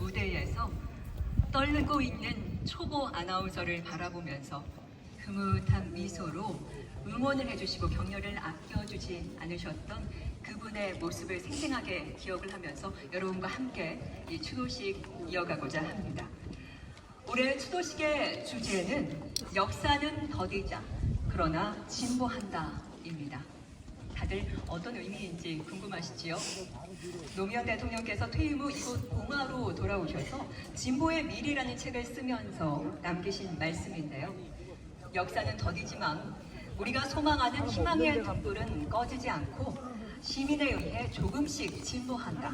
무대에서 떨고 있는 초보 아나운서를 바라보면서 흐뭇한 미소로 응원을 해주시고 격려를 아껴주지 않으셨던 그분의 모습을 생생하게 기억을 하면서 여러분과 함께 이 추도식 이어가고자 합니다. 올해 추도식의 주제는 역사는 더디자 그러나 진보한다입니다. 다들 어떤 의미인지 궁금하시지요? 노무현 대통령께서 퇴임 후 이곳 봉화로 돌아오셔서 진보의 미래라는 책을 쓰면서 남기신 말씀인데요. 역사는 더디지만 우리가 소망하는 희망의 등불은 꺼지지 않고 시민에 의해 조금씩 진보한다.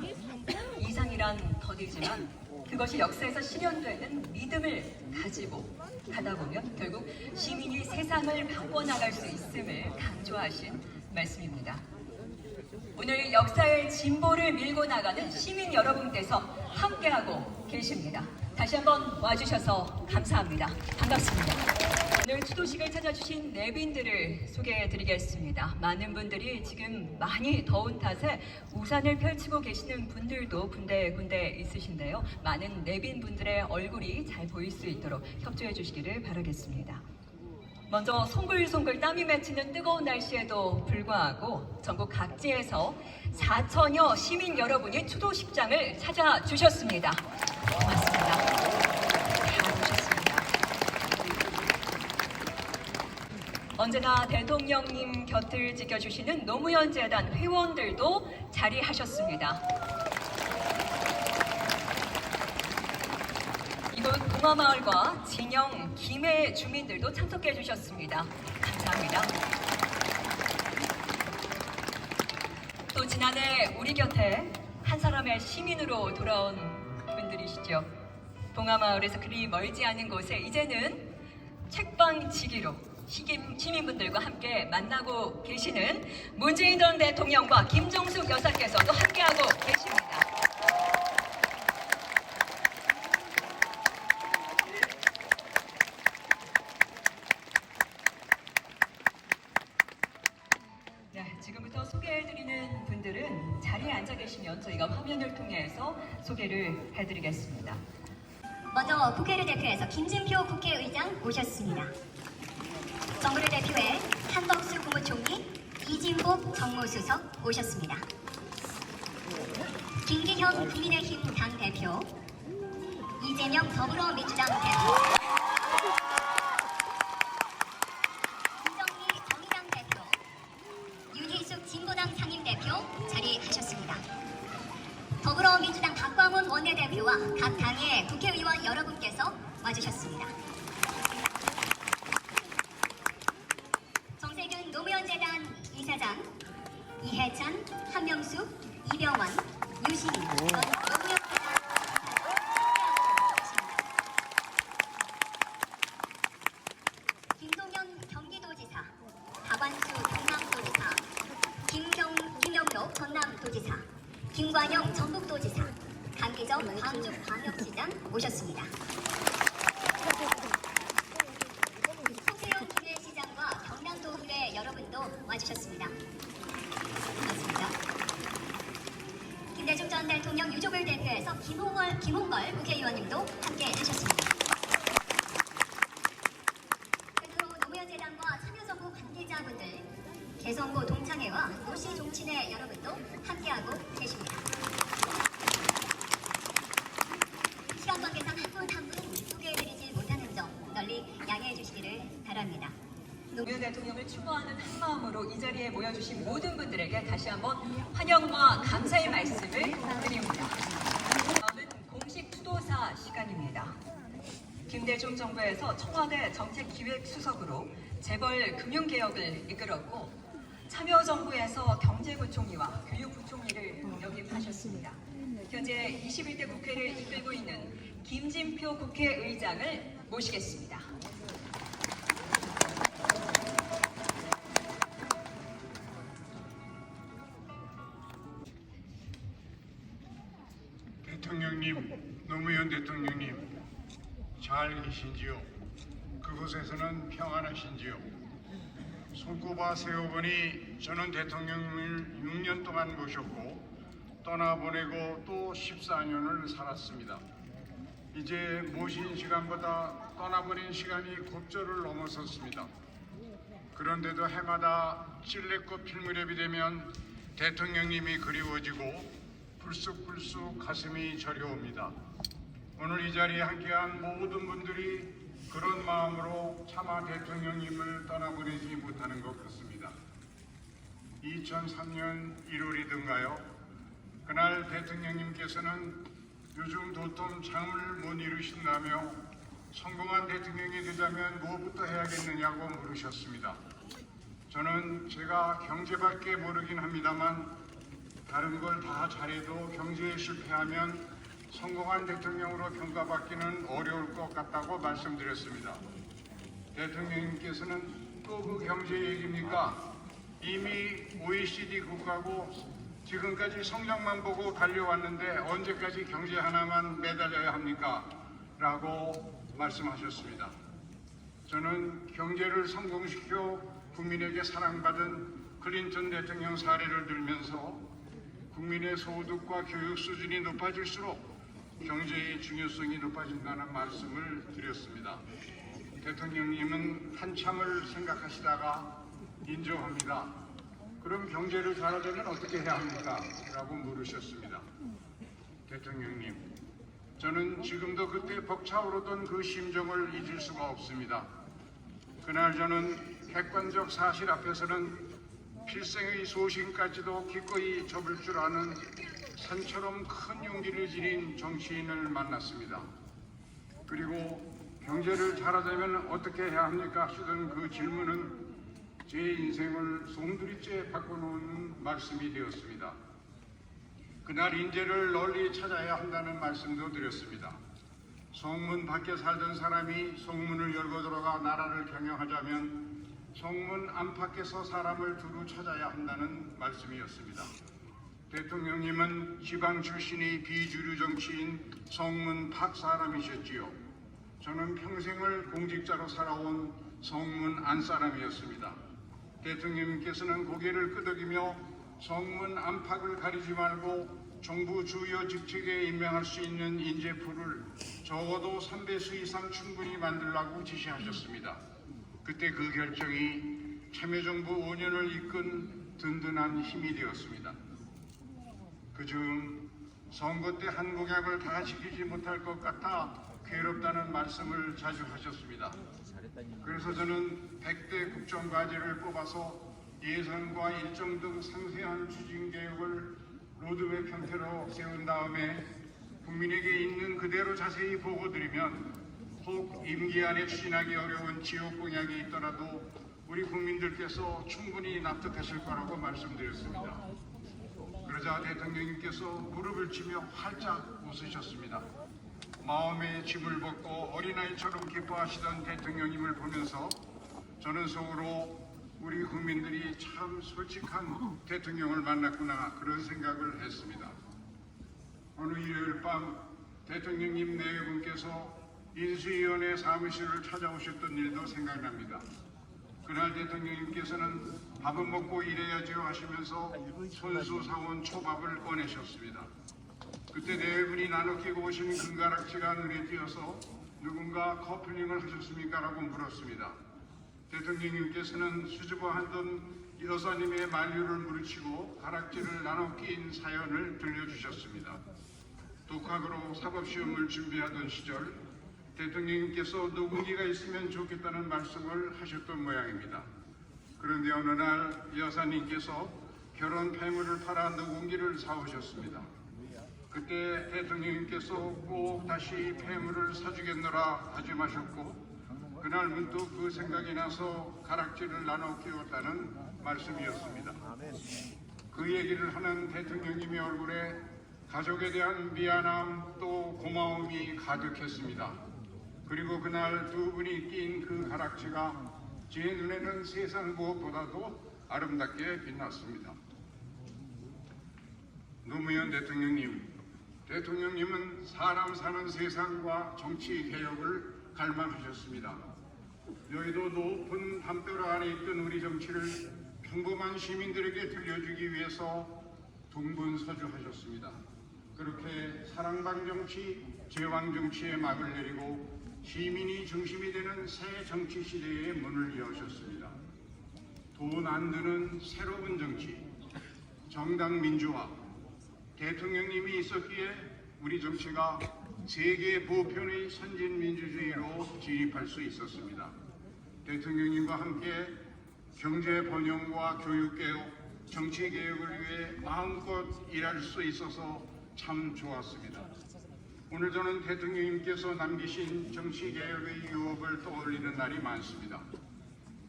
이상이란 더디지만 그것이 역사에서 실현되는 믿음을 가지고 가다 보면 결국 시민이 세상을 바꿔나갈 수 있음을 강조하신 말씀입니다. 오늘 역사의 진보를 밀고 나가는 시민 여러분께서 함께하고 계십니다. 다시 한번 와주셔서 감사합니다. 반갑습니다. 오늘 추도식을 찾아주신 내빈들을 소개해드리겠습니다. 많은 분들이 지금 많이 더운 탓에 우산을 펼치고 계시는 분들도 군데군데 있으신데요. 많은 내빈 분들의 얼굴이 잘 보일 수 있도록 협조해 주시기를 바라겠습니다. 먼저 송글송글 땀이 맺히는 뜨거운 날씨에도 불구하고 전국 각지에서 4천여 시민 여러분이 추도식장을 찾아주셨습니다. 고맙습니다. 다 오셨습니다. 언제나 대통령님 곁을 지켜주시는 노무현 재단 회원들도 자리하셨습니다. 봉화마을과 진영, 김해 주민들도 참석해 주셨습니다. 감사합니다. 또 지난해 우리 곁에 한 사람의 시민으로 돌아온 분들이시죠. 봉화마을에서 그리 멀지 않은 곳에 이제는 책방지기로 시김- 시민분들과 함께 만나고 계시는 문재인 전 대통령과 김정숙 여사께서도 함께하고 계십니다. 계시면 저희가 화면을 통해서 소개를 해드리겠습니다. 먼저 국회를 대표해서 김진표 국회의장 오셨습니다. 정부를 대표해 한덕수 국무총리, 이진복 정무수석 오셨습니다. 김기현 국민의힘 당대표, 이재명 더불어민주당 대표, 국회의원 여러분께서 와주셨습니다. 금융개혁을 이끌었고 참여정부에서 경제부총리와 교육부총리를 역임하셨습니다. 현재 21대 국회를 이끌고 있는 김진표 국회의장을 모시겠습니다. 대통령님, 노무현 대통령님, 잘 계신지요? 그곳에서는 평안하신지요? 손꼽아 세어보니 저는 대통령을 6년 동안 모셨고 떠나보내고 또 14년을 살았습니다. 이제 모신 시간보다 떠나보낸 시간이 곧절을 넘어섰습니다. 그런데도 해마다 찔레꽃 필 무렵이 되면 대통령님이 그리워지고 불쑥불쑥 가슴이 저려옵니다. 오늘 이 자리에 함께한 모든 분들이 그런 마음으로 차마 대통령님을 떠나보내지 못하는 것 같습니다. 2003년 1월이든가요. 그날 대통령님께서는 요즘 도통 잠을 못 이루신다며 성공한 대통령이 되자면 무엇부터 해야겠느냐고 물으셨습니다. 저는 제가 경제밖에 모르긴 합니다만 다른 걸 다 잘해도 경제에 실패하면 성공한 대통령으로 평가받기는 어려울 것 같다고 말씀드렸습니다. 대통령님께서는 또 그 경제 얘기입니까? 이미 OECD 국가고 지금까지 성장만 보고 달려왔는데 언제까지 경제 하나만 매달려야 합니까? 라고 말씀하셨습니다. 저는 경제를 성공시켜 국민에게 사랑받은 클린턴 대통령 사례를 들면서 국민의 소득과 교육 수준이 높아질수록 경제의 중요성이 높아진다는 말씀을 드렸습니다. 대통령님은 한참을 생각하시다가 인정합니다. 그럼 경제를 잘하려면 어떻게 해야 합니까? 라고 물으셨습니다. 대통령님, 저는 지금도 그때 벅차오르던 그 심정을 잊을 수가 없습니다. 그날 저는 객관적 사실 앞에서는 필생의 소신까지도 기꺼이 접을 줄 아는 산처럼 큰 용기를 지닌 정치인을 만났습니다. 그리고 경제를 잘하자면 어떻게 해야 합니까? 하시던 그 질문은 제 인생을 송두리째 바꿔놓은 말씀이 되었습니다. 그날 인재를 널리 찾아야 한다는 말씀도 드렸습니다. 성문 밖에 살던 사람이 성문을 열고 들어가 나라를 경영하자면 성문 안팎에서 사람을 두루 찾아야 한다는 말씀이었습니다. 대통령님은 지방 출신의 비주류 정치인 성문 밖 사람이셨지요. 저는 평생을 공직자로 살아온 성문 안 사람이었습니다. 대통령님께서는 고개를 끄덕이며 성문 안팎을 가리지 말고 정부 주요 직책에 임명할 수 있는 인재풀을 적어도 3배수 이상 충분히 만들라고 지시하셨습니다. 그때 그 결정이 참여정부 5년을 이끈 든든한 힘이 되었습니다. 그중 선거 때 한 공약을 다 지키지 못할 것 같아 괴롭다는 말씀을 자주 하셨습니다. 그래서 저는 100대 국정과제를 뽑아서 예산과 일정 등 상세한 추진 계획을 로드맵 형태로 세운 다음에 국민에게 있는 그대로 자세히 보고드리면 혹 임기 안에 추진하기 어려운 지역 공약이 있더라도 우리 국민들께서 충분히 납득하실 거라고 말씀드렸습니다. 그러자 대통령님께서 무릎을 치며 활짝 웃으셨습니다. 마음의 짐을 벗고 어린아이처럼 기뻐하시던 대통령님을 보면서 저는 속으로 우리 국민들이 참 솔직한 대통령을 만났구나 그런 생각을 했습니다. 어느 일요일 밤 대통령님 네 분께서 인수위원회 사무실을 찾아오셨던 일도 생각납니다. 그날 대통령님께서는 밥은 먹고 일해야죠 하시면서 손수 사온 초밥을 꺼내셨습니다. 그때 네 분이 나눠 끼고 오신 금가락지가 눈에 띄어서 누군가 커플링을 하셨습니까? 라고 물었습니다. 대통령님께서는 수줍어하던 여사님의 만류를 물으치고 가락지를 나눠 끼인 사연을 들려주셨습니다. 독학으로 사법시험을 준비하던 시절 대통령님께서 누군기가 있으면 좋겠다는 말씀을 하셨던 모양입니다. 그런데 어느 날 여사님께서 결혼 폐물을 팔아 누군기를 사오셨습니다. 그때 대통령님께서 꼭 다시 폐물을 사주겠노라 마셨고 그날 문득 그 생각이 나서 가락지를 나눠 끼웠다는 말씀이었습니다. 그 얘기를 하는 대통령님의 얼굴에 가족에 대한 미안함 또 고마움이 가득했습니다. 그리고 그날 두 분이 낀 그 가락지가 제 눈에는 세상 무엇보다도 아름답게 빛났습니다. 노무현 대통령님, 대통령님은 사람 사는 세상과 정치 개혁을 갈망하셨습니다. 여의도 높은 담벼락 안에 있던 우리 정치를 평범한 시민들에게 들려주기 위해서 동분서주하셨습니다. 그렇게 사랑방 정치, 제왕 정치의 막을 내리고 시민이 중심이 되는 새 정치 시대의 문을 여셨습니다. 돈 안 드는 새로운 정치, 정당 민주화, 대통령님이 있었기에 우리 정치가 세계 보편의 선진 민주주의로 진입할 수 있었습니다. 대통령님과 함께 경제 번영과 교육 개혁, 정치 개혁을 위해 마음껏 일할 수 있어서 참 좋았습니다. 오늘 저는 대통령님께서 남기신 정치 개혁의 유업을 떠올리는 날이 많습니다.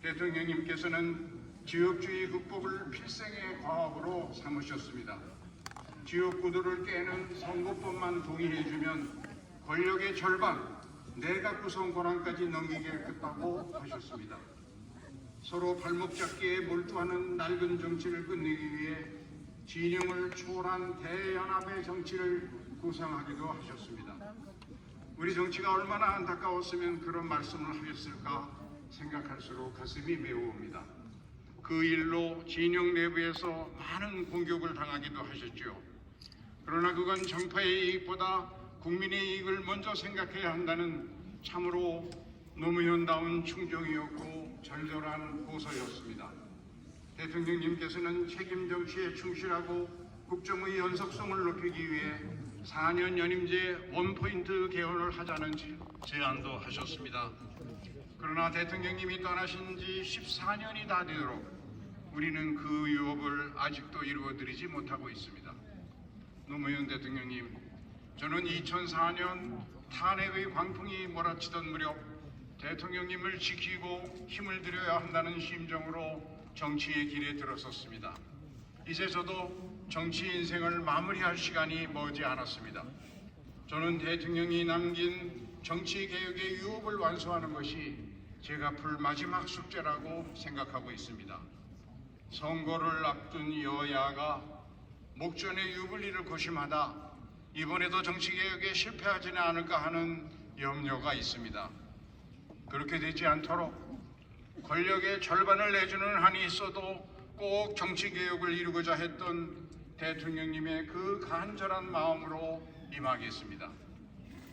대통령님께서는 지역주의 극복을 필생의 과업으로 삼으셨습니다. 지역 구도를 깨는 선거법만 동의해주면 권력의 절반, 내각 구성 권한까지 넘기겠다고 하셨습니다. 서로 발목 잡기에 몰두하는 낡은 정치를 끝내기 위해 진영을 초월한 대연합의 정치를 구상하기도 하셨습니다. 우리 정치가 얼마나 안타까웠으면 그런 말씀을 하셨을까 생각할수록 가슴이 메워옵니다. 그 일로 진영 내부에서 많은 공격을 당하기도 하셨죠. 그러나 그건 정파의 이익보다 국민의 이익을 먼저 생각해야 한다는 참으로 노무현다운 충정이었고 절절한 고서였습니다. 대통령님께서는 책임 정치에 충실하고 국정의 연속성을 높이기 위해 4년 연임제 원포인트 개헌을 하자는 제- 제안도 하셨습니다. 그러나 대통령님이 떠나신 지 14년이 다 되도록 우리는 그 유업을 아직도 이루어드리지 못하고 있습니다. 노무현 대통령님, 저는 2004년 탄핵의 광풍이 몰아치던 무렵 대통령님을 지키고 힘을 들여야 한다는 심정으로 정치의 길에 들어섰습니다. 이제 저도 정치 인생을 마무리할 시간이 머지 않았습니다. 저는 대통령이 남긴 정치 개혁의 유업을 완수하는 것이 제가 풀 마지막 숙제라고 생각하고 있습니다. 선거를 앞둔 여야가 목전의 유불리를 고심하다 이번에도 정치 개혁에 실패하지는 않을까 하는 염려가 있습니다. 그렇게 되지 않도록 권력의 절반을 내주는 한이 있어도 꼭 정치 개혁을 이루고자 했던 대통령님의 그 간절한 마음으로 임하겠습니다.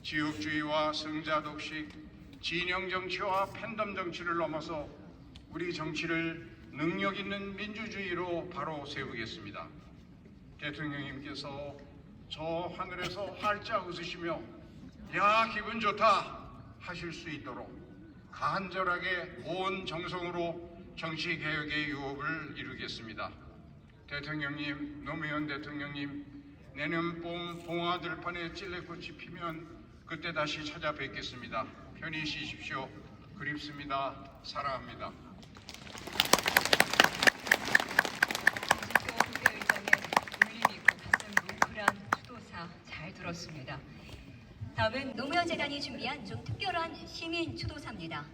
지역주의와 승자 독식, 진영 정치와 팬덤 정치를 넘어서 우리 정치를 능력 있는 민주주의로 바로 세우겠습니다. 대통령님께서 저 하늘에서 활짝 웃으시며 야 기분 좋다 하실 수 있도록 간절하게 온 정성으로 정치 개혁의 유업을 이루겠습니다. 대통령님, 노무현 대통령님, 내년 봄 봉화 들판에 찔레꽃이 피면 그때 다시 찾아뵙겠습니다. 편히 쉬십시오. 그립습니다. 사랑합니다. 들었습니다. 다음은 노무현 재단이 준비한 좀 특별한 시민 추도사입니다.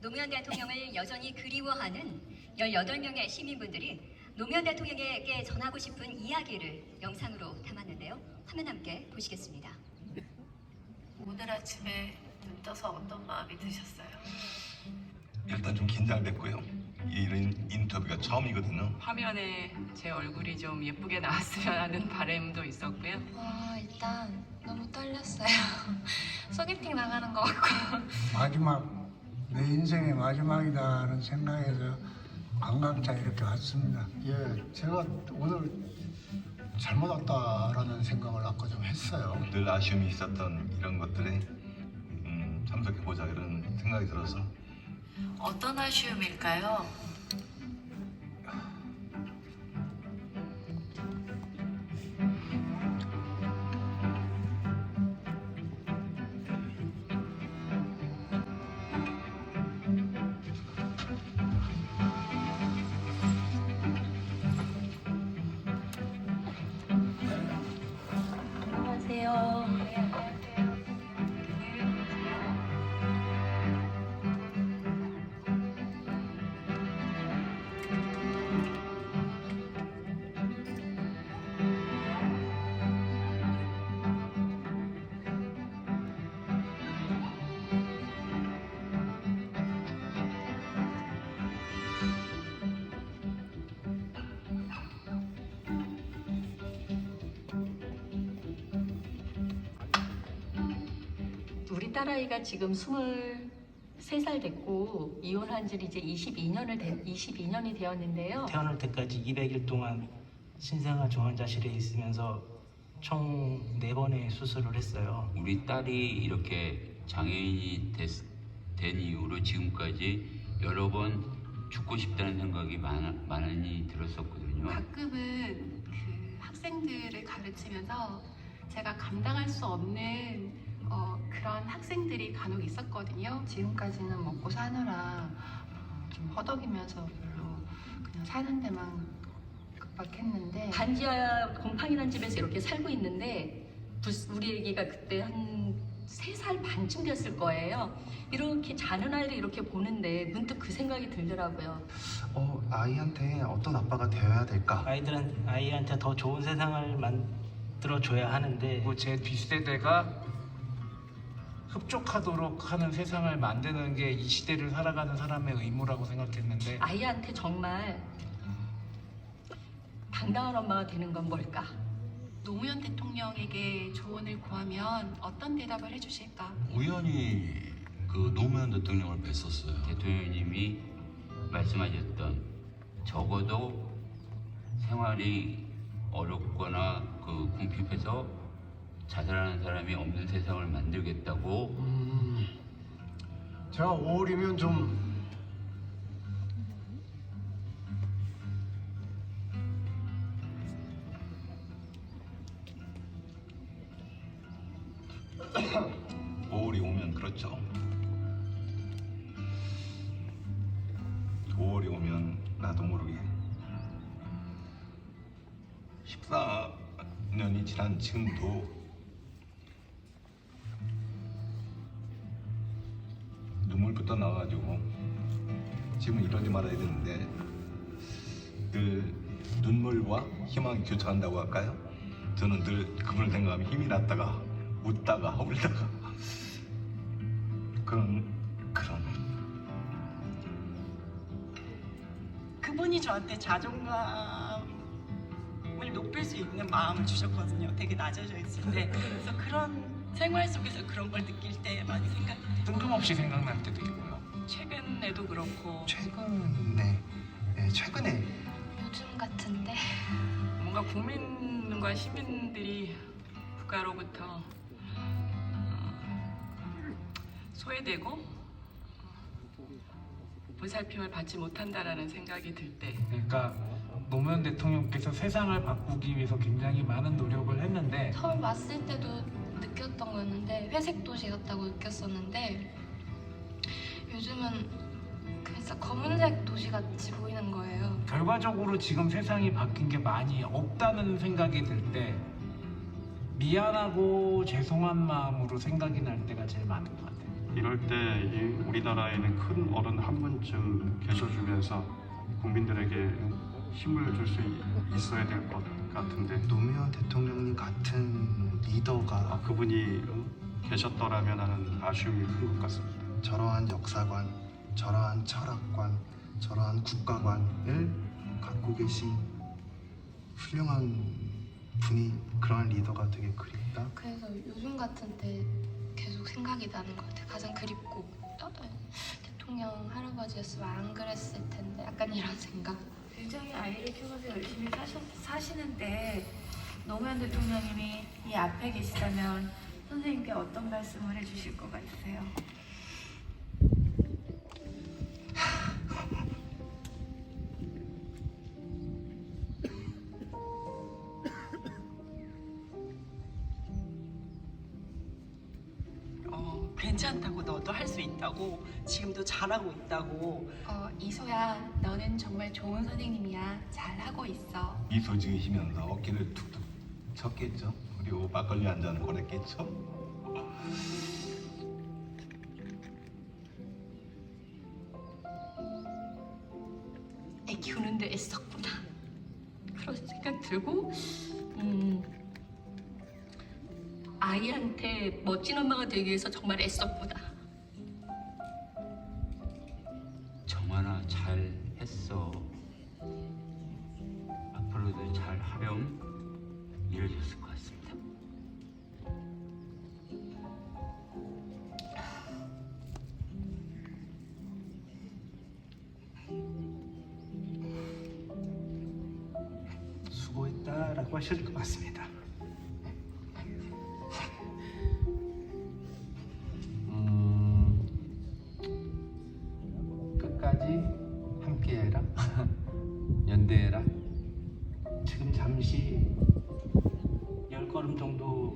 노무현 대통령을 여전히 그리워하는 18명의 시민분들이 노무현 대통령에게 전하고 싶은 이야기를 영상으로 담았는데요. 화면 함께 보시겠습니다. 오늘 아침에 눈 떠서 어떤 마음이 드셨어요? 일단 좀 긴장됐고요. 이런 인터뷰가 처음이거든요. 화면에 제 얼굴이 좀 예쁘게 나왔으면 하는 바람도 있었고요. 와 일단 너무 떨렸어요. 소개팅 나가는 것 같고 마지막 내 인생의 마지막이다라는 생각에서 관광차 이렇게 왔습니다. 예, 제가 오늘 잘못 왔다라는 생각을 아까 좀 했어요. 늘 아쉬움이 있었던 이런 것들에 음, 참석해보자 이런 생각이 들어서 어떤 아쉬움일까요? 딸아이가 지금 23살 됐고 이혼한 지 이제 22년을 되, 22년이 되었는데요. 태어날 때까지 200일 동안 신생아 중환자실에 있으면서 총 4번의 수술을 했어요. 우리 딸이 이렇게 장애인이 됐, 된 이후로 지금까지 여러 번 죽고 싶다는 생각이 많, 많이 들었었거든요. 가끔은 그 학생들을 가르치면서 제가 감당할 수 없는 어, 그런 학생들이 간혹 있었거든요. 지금까지는 먹고 사느라 어, 좀 허덕이면서 별로 그냥 사는 데만 급박했는데 반지하 곰팡이란 집에서 이렇게 살고 있는데 불- 우리 애기가 그때 한 세 살 반쯤 됐을 거예요. 이렇게 자는 아이를 이렇게 보는데 문득 그 생각이 들더라고요. 어, 아이한테 어떤 아빠가 되어야 될까? 아이들은 아이한테 더 좋은 세상을 만들어 줘야 하는데 그리고 제 뒷세대가 흡족하도록 하는 세상을 만드는 게 이 시대를 살아가는 사람의 의무라고 생각했는데 아이한테 정말 당당한 엄마가 되는 건 뭘까? 노무현 대통령에게 조언을 구하면 어떤 대답을 해주실까? 우연히 그 노무현 대통령을 뵀었어요. 대통령님이 말씀하셨던 적어도 생활이 어렵거나 그 궁핍해서 자살하는 사람이 없는 세상을 만들겠다고? 음, 제가 5월이면 좀 오월이 오면 그렇죠. 5월이 오면 나도 모르게. 14년이 지난 지금도 희망이 교차한다고 할까요? 저는 늘 그분을 생각하면 힘이 났다가 웃다가 울다가 그런 그런 그분이 저한테 자존감을 높일 수 있는 마음을 주셨거든요. 되게 낮아져 때. 그래서 그런 생활 속에서 그런 걸 느낄 때 많이 돼요. 뜬금없이 생각날 때도 있고요. 최근에도 그렇고 최근에, 네, 최근에 요즘 같은데. 뭔가 국민과 시민들이 국가로부터 어, 소외되고 어, 보살핌을 받지 못한다라는 생각이 들 때. 그러니까 노무현 대통령께서 세상을 바꾸기 위해서 굉장히 많은 노력을 했는데 처음 왔을 때도 느꼈던 거였는데 회색 도시 같다고 느꼈었는데 요즘은 그래서 검은색 도시 같이 보이는 거예요. 결과적으로 지금 세상이 바뀐 게 많이 없다는 생각이 들 때 미안하고 죄송한 마음으로 생각이 날 때가 제일 많은 것 같아요. 이럴 때 이 우리나라에는 큰 어른 한 분쯤 계셔주면서 국민들에게 힘을 줄 수 있어야 될 것 같은데 노무현 대통령님 같은 리더가 아, 그분이 계셨더라면 하는 아쉬움이 큰 것 같습니다. 저러한 역사관, 저러한 철학관, 저러한 국가관을 갖고 계신 훌륭한 분이 그러한 리더가 되게 그립다. 그래서 요즘 같은 때 계속 생각이 나는 것 같아요. 가장 그립고 나도 대통령 할아버지였으면 안 그랬을 텐데 약간 이런 생각. 굉장히 아이를 키우면서 열심히 사셨, 사시는데 노무현 대통령님이 이 앞에 계시다면 선생님께 어떤 말씀을 해주실 것 같으세요? 있다고 어, 이소야, 너는 정말 좋은 선생님이야. 잘하고 있어. 미소 지으시면서 어깨를 툭툭 쳤겠죠. 그리고 막걸리 한 잔 권했겠죠. 애 키우는데 애썼구나. 그런 생각 들고, 음, 아이한테 멋진 엄마가 되기 위해서 정말 애썼구나. 지금 잠시 열 걸음 정도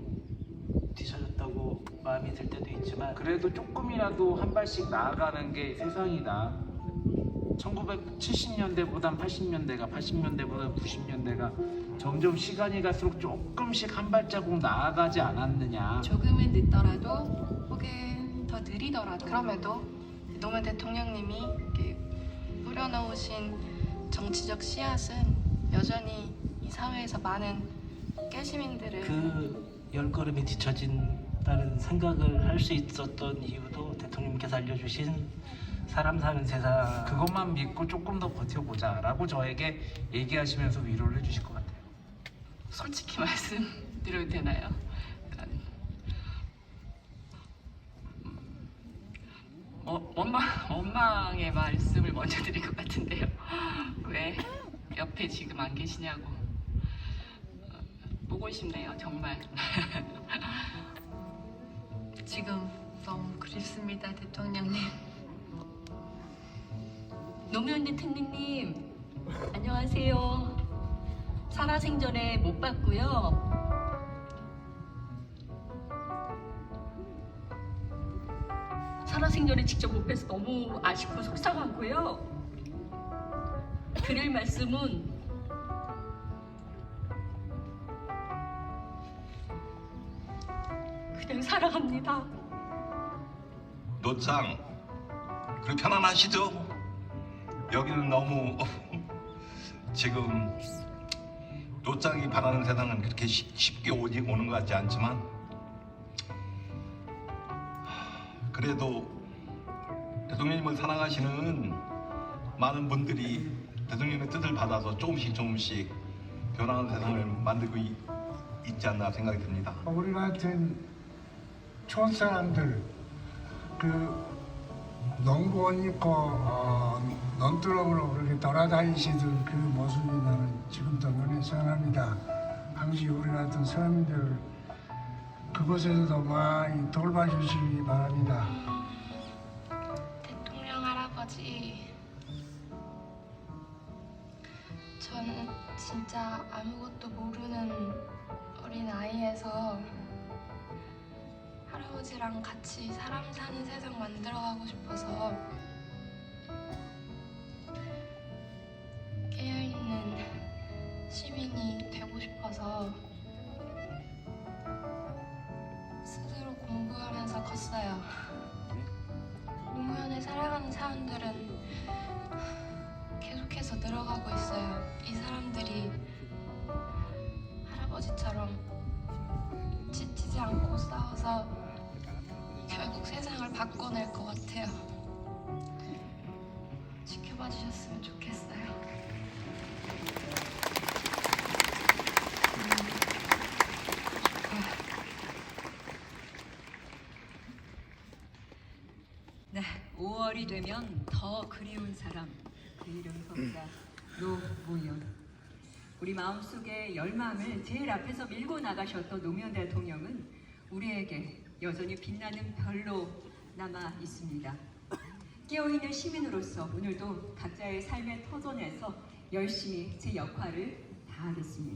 뒤쳐졌다고 마음이 들 때도 있지만 그래도 조금이라도 한 발씩 나아가는 게 세상이다. 1970년대보단 80년대가, 80년대보다 90년대가 점점 시간이 갈수록 조금씩 한 발자국 나아가지 않았느냐. 조금은 늦더라도 혹은 더 느리더라도 그럼에도 노무현 대통령님이 이렇게 뿌려놓으신 정치적 씨앗은 여전히 이 사회에서 많은 깨시민들을 그 열 걸음이 뒤처진다는 생각을 할 수 있었던 이유도 대통령께서 알려주신 사람 사는 세상 그것만 믿고 조금 더 버텨보자라고 저에게 얘기하시면서 위로를 해주실 것 같아요. 솔직히 말씀드려도 되나요? 약간, 음, 어, 원망, 원망의 말씀을 먼저 드릴 것 같은데요. 왜 옆에 지금 안 계시냐고. 어, 보고 싶네요, 정말. 지금 너무 그립습니다, 대통령님. 노무현 대통령님 안녕하세요. 살아생전에 못 봤고요. 살아생전에 직접 못 뵈서 너무 아쉽고 속상하고요. 드릴 말씀은 그냥 사랑합니다. 노짱 그렇게 편안하시죠? 여기는 너무 지금 노짱이 바라는 세상은 그렇게 쉽- 쉽게 오지 오는 것 같지 않지만 그래도 대통령님을 사랑하시는 많은 분들이 대통령의 뜻을 받아서 조금씩 조금씩 변화하는 세상을 만들고 있, 있지 않나 생각이 듭니다. 우리 같은 촌 사람들 그 농구 옷 입고 어, 논두렁으로 그렇게 돌아다니시던 그 모습이 나는 지금도 눈에 선합니다. 항시 우리 같은 서민들 그곳에서도 많이 돌봐주시기 바랍니다. 대통령 할아버지, 전 진짜 아무것도 모르는 어린 아이에서 할아버지랑 같이 사람 사는 세상 만들어가고 싶어서 깨어있는 시민이 되고 싶어서 바꿔낼 것 같아요. 지켜봐 주셨으면 좋겠어요. 네, 5월이 되면 더 그리운 사람 그 이름이 겁니다. 노무현. 우리 마음속의 열망을 제일 앞에서 밀고 나가셨던 노무현 대통령은 우리에게 여전히 빛나는 별로 남아 있습니다. 깨어있는 시민으로서 오늘도 각자의 삶의 터전에서 열심히 제 역할을 다하겠습니다.